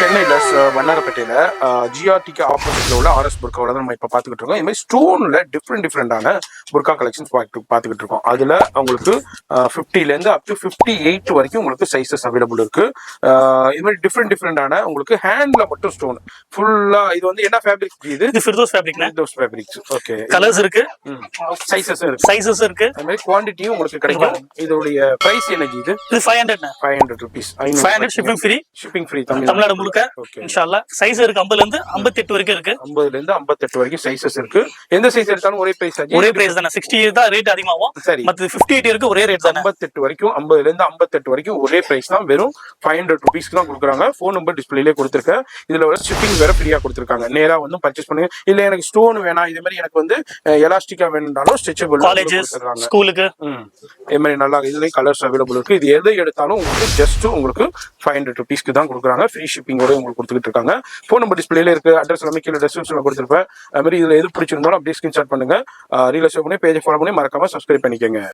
சென்னையில் வண்ணாரப்பேட்டையில் ஜிஆர்டிக்கு ஆப்போசிட்ல உள்ள ஆர்எஸ் புர்காவோட நம்ம இப்போ பார்த்துக்கிட்டு இருக்கோம். இது மாதிரி ஸ்டோனில் டிஃப்ரெண்ட் டிஃப்ரெண்டான புர்கா கலெக்ஷன்ஸ் பார்த்து பார்த்துக்கிட்டு இருக்கோம். அதில் உங்களுக்கு ஃபிஃப்டிலேருந்து அப் டு ஃபிஃப்டி எயிட் வரைக்கும் உங்களுக்கு சைஸஸ் அவைலபிள் இருக்கு. இது மாதிரி டிஃப்ரெண்ட் டிஃப்ரெண்டான உங்களுக்கு ஹேண்டில் மட்டும் ஸ்டோன் ஃபுல்லாக இது வந்து என்ன ஃபேப்ரிக் இது? இது ஃபிர்தோஸ் ஃபேப்ரிக்னா ஃபேப்ரிக்ஸ் ஓகே கலர்ஸ் இருக்கு. சைஸஸும் இருக்கு. சைஸஸ் இருக்கு. அது மாதிரி குவான்டிட்டியும் உங்களுக்கு கிடைக்கும். இதோடைய பிரைஸ் என்னது இது? இது five hundred five hundred rupees five hundred shipping free shipping free Tamil Tamil Nadu முழுக்க. இன்ஷால்லா சைஸ் இருக்கு ஐம்பதுல இருந்து ஐம்பத்தி எட்டு வரைக்கும் இருக்கு. ஐம்பதுல இருந்து ஐம்பத்தெட்டு வரைக்கும் சைஸஸ் இருக்கு. எந்த சைஸ் எடுத்தாலும் ஒரே பிரைஸ் ஒரே பிரைஸ் தானே? சிக்ஸ்டி தான் ரேட் அதிகமாகும். சரி. மற்ற ஃபிஃப்டி எயிட் இருக்கு ஒரே ரேட் தானே? ஐம்பத்தெட்டு வரைக்கும் ஐம்பதுல இருந்து ஐம்பத்தெட்டு வரைக்கும் ஒரே பிரைஸ் தான். வெறும் ஃபைவ் ஹண்ட்ரட் ருபீஸ்க்கு தான் கொடுக்குறாங்க. ஃபோன் நம்பர் டிஸ்பிளேலே கொடுத்துருக்கேன் இதுல வர ஷிப்பிங் வேற ஃப்ரீயா கொடுத்துருக்காங்க. நேரா வந்து பர்ச்சேஸ் பண்ணுங்க இல்ல எனக்கு ஸ்டோன் வேணாம். இதே மாதிரி எனக்கு வந்து எலாஸ்டிக்கா வேணும்னாலும் ஸ்ட்ரெச்சபிள் காலேஜஸ் ஸ்கூலுக்கு இதே மாதிரி நல்லா இதுலேயும் கலர்ஸ் அவைலபிள் இருக்கு. இது எது எடுத்தாலும் உங்களுக்கு ஜஸ்ட் உங்களுக்கு ஃபைவ் ஹண்ட்ரட் ருபீஸ்க்கு தான் கொடுக்குறாங்க. ஃப்ரீ ஷிப்பிங்கோட உங்களுக்கு கொடுத்துக்கிட்டு இருக்காங்க. ஃபோன் நம்பர் டிஸ்பிளேல இருக்கு. அட்ரஸ் எல்லாமே கீழே டெஸ்கிரிப்ஷனில் கொடுத்துருப்பேன். அது மாதிரி இதில் எது பிடிச்சிருந்தாலும் அப்படியே ஸ்கிரீன்ஷாட் பண்ணுங்க. ரீல ஷோ பண்ணி பேஜை ஃபாலோ பண்ணி மறக்காம சப்ஸ்கிரைப் பண்ணிக்கோங்க